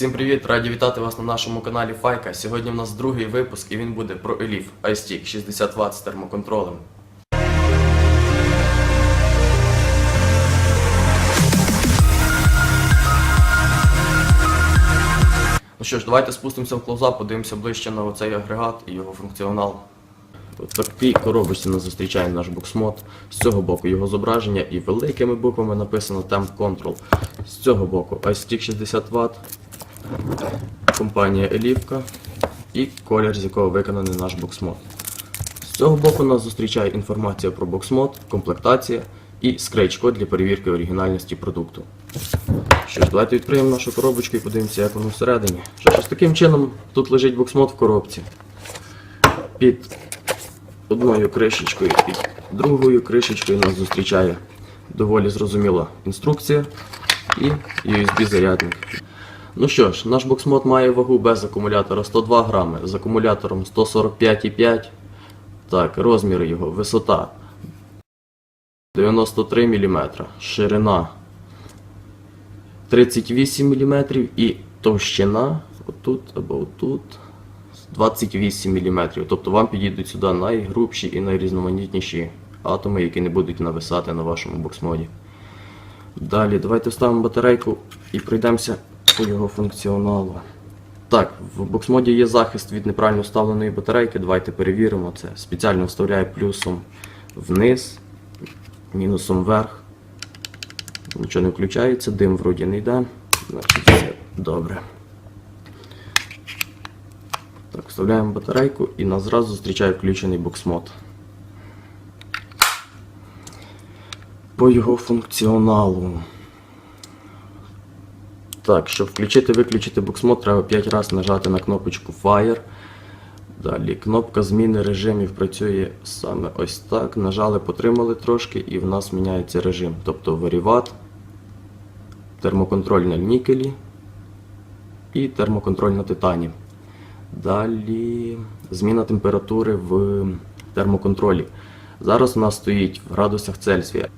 Всім привіт! Раді вітати вас на нашому каналі Файка. Сьогодні в нас другий випуск і він буде про Elif iStick 60 Вт з термоконтролем. Ну що ж, давайте спустимося в клоузап, подивимося ближче на оцей агрегат і його функціонал. В такій коробочці нас зустрічає наш буксмод. З цього боку його зображення і великими буквами написано Temp Control. З цього боку iStick 60 Вт, компанія Елівка і колір, з якого виконаний наш боксмод. З цього боку нас зустрічає інформація про боксмод, комплектація і скретч-код для перевірки оригінальності продукту. Що ж, давайте відкриємо нашу коробочку і подивимося, як воно всередині. Що ж, таким чином тут лежить боксмод в коробці. Під одною кришечкою і другою кришечкою нас зустрічає доволі зрозуміла інструкція і USB-зарядник. Ну що ж, наш боксмод має вагу без акумулятора 102 грами, з акумулятором 145,5. Так, розміри його, висота 93 мм, ширина 38 мм і товщина отут або отут 28 мм. Тобто вам підійдуть сюди найгрубші і найрізноманітніші атоми, які не будуть нависати на вашому боксмоді. Далі, давайте вставимо батарейку і пройдемося його функціоналу. Так, в боксмоді є захист від неправильно вставленої батарейки. Давайте перевіримо це. Спеціально вставляю плюсом вниз, мінусом вверх. Нічого не включається, дим вроді не йде. Значить, все добре. Так, вставляємо батарейку і нас зразу зустрічає включений боксмод. По його функціоналу. Так, щоб включити-виключити боксмод, треба 5 разів нажати на кнопочку Fire. Далі кнопка зміни режимів працює саме ось так. Нажали, потримали трошки і в нас міняється режим. Тобто варіват, термоконтроль на нікелі і термоконтроль на титані. Далі зміна температури в термоконтролі. Зараз у нас стоїть в градусах Цельсія.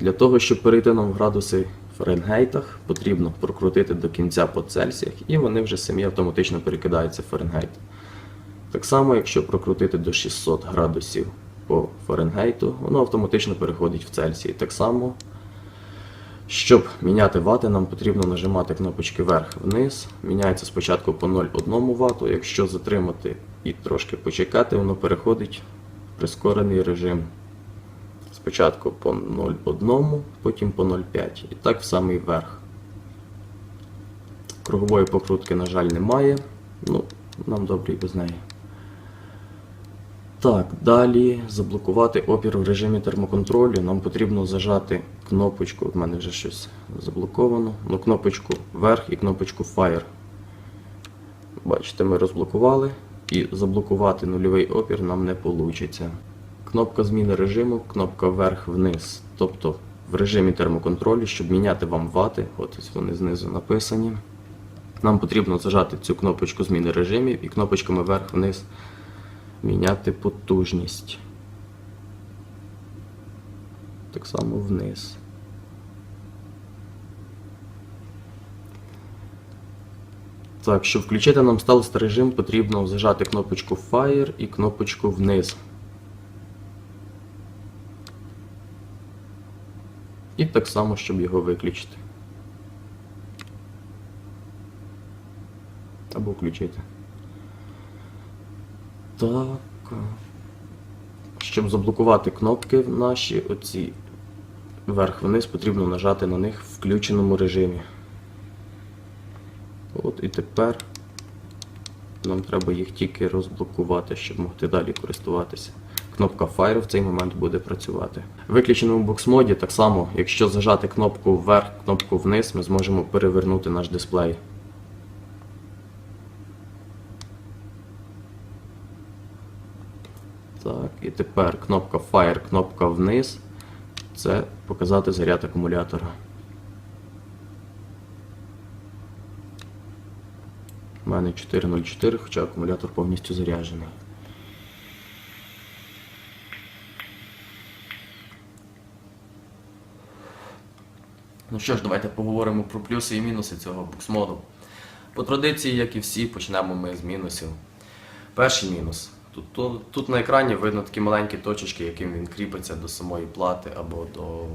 Для того, щоб перейти нам в градуси Фаренгейтах, потрібно прокрутити до кінця по Цельсіях, і вони вже самі автоматично перекидаються в Фаренгейт. Так само, якщо прокрутити до 600 градусів по Фаренгейту, воно автоматично переходить в Цельсії. Так само, щоб міняти вати, нам потрібно нажимати кнопочки вверх-вниз. Міняється спочатку по 0,1 вату. Якщо затримати і трошки почекати, воно переходить в прискорений режим. Спочатку по 0,1, потім по 0,5. І так в самий верх. Кругової покрутки, на жаль, немає. Ну, нам добре і без неї. Так, далі заблокувати опір в режимі термоконтролю. Нам потрібно зажати кнопочку, в мене вже щось заблоковано. Ну, кнопочку вверх і кнопочку Fire. Бачите, ми розблокували і заблокувати нульовий опір нам не вийде. Кнопка зміни режиму, кнопка вверх-вниз. Тобто в режимі термоконтролю, щоб міняти вам вати, от ось вони знизу написані. Нам потрібно зажати цю кнопочку зміни режимів і кнопочками вверх-вниз міняти потужність. Так само вниз. Так, щоб включити нам сталий режим, потрібно зажати кнопочку Fire і кнопочку вниз. І так само, щоб його виключити. Або включити. Так. Щоб заблокувати кнопки наші, оці вверх-вниз, потрібно нажати на них в включеному режимі. От і тепер нам треба їх тільки розблокувати, щоб могти далі користуватися. Кнопка Fire в цей момент буде працювати. В виключеному боксмоді так само, якщо зажати кнопку вверх, кнопку вниз, ми зможемо перевернути наш дисплей. Так, і тепер кнопка Fire, кнопка вниз. Це показати заряд акумулятора. У мене 4.04, хоча акумулятор повністю заряджений. Ну що ж, давайте поговоримо про плюси і мінуси цього буксмоду. По традиції, як і всі, почнемо ми з мінусів. Перший мінус. Тут, тут, тут на екрані видно такі маленькі точечки, яким він кріпиться до самої плати або до,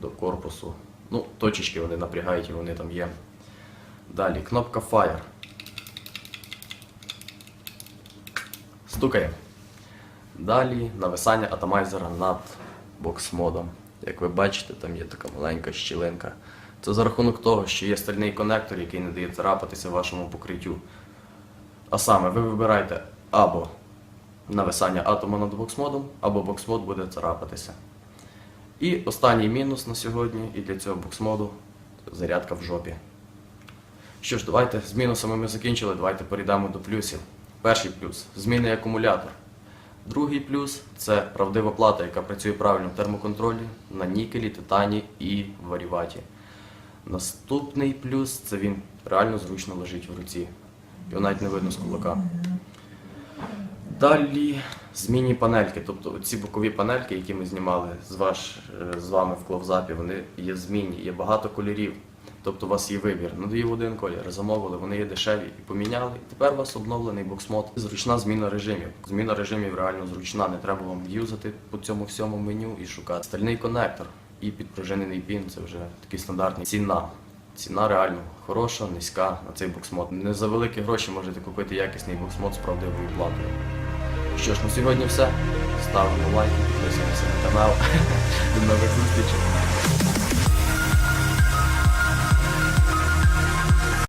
до корпусу. Ну, точечки вони напрягають і вони там є. Далі, кнопка Fire. Стукає. Далі нависання атомайзера над бокс-модом. Як ви бачите, там є така маленька щілинка. Це за рахунок того, що є стальний конектор, який не дає царапатися вашому покриттю. А саме, ви вибираєте або нависання атома над бокс-модом, або бокс-мод буде царапатися. І останній мінус на сьогодні, і для цього бокс-моду зарядка в жопі. Що ж, давайте з мінусами ми закінчили, давайте перейдемо до плюсів. Перший плюс змінний акумулятор. Другий плюс це правдива плата, яка працює правильно в термоконтролі на нікелі, титані і варіваті. Наступний плюс це він реально зручно лежить в руці. Його навіть не видно з кулака. Далі змінні панельки, тобто ці бокові панельки, які ми знімали з, ваш, е, з вами в кловзапі, вони є змінні, є багато кольорів. Тобто у вас є вибір. Надоїв один колір, замовили, вони є дешеві і поміняли. І тепер у вас обновлений боксмод. Зручна зміна режимів. Зміна режимів реально зручна, не треба вам юзати по цьому всьому меню і шукати. Стальний конектор і підпружинений пін це вже такі стандартні. Ціна. Ціна реально хороша, низька на цей боксмод. Не за великі гроші можете купити якісний боксмод з правдивою платою. Що ж, на сьогодні все. Ставимо лайки, підписуємося на канал. До нових зустрічей.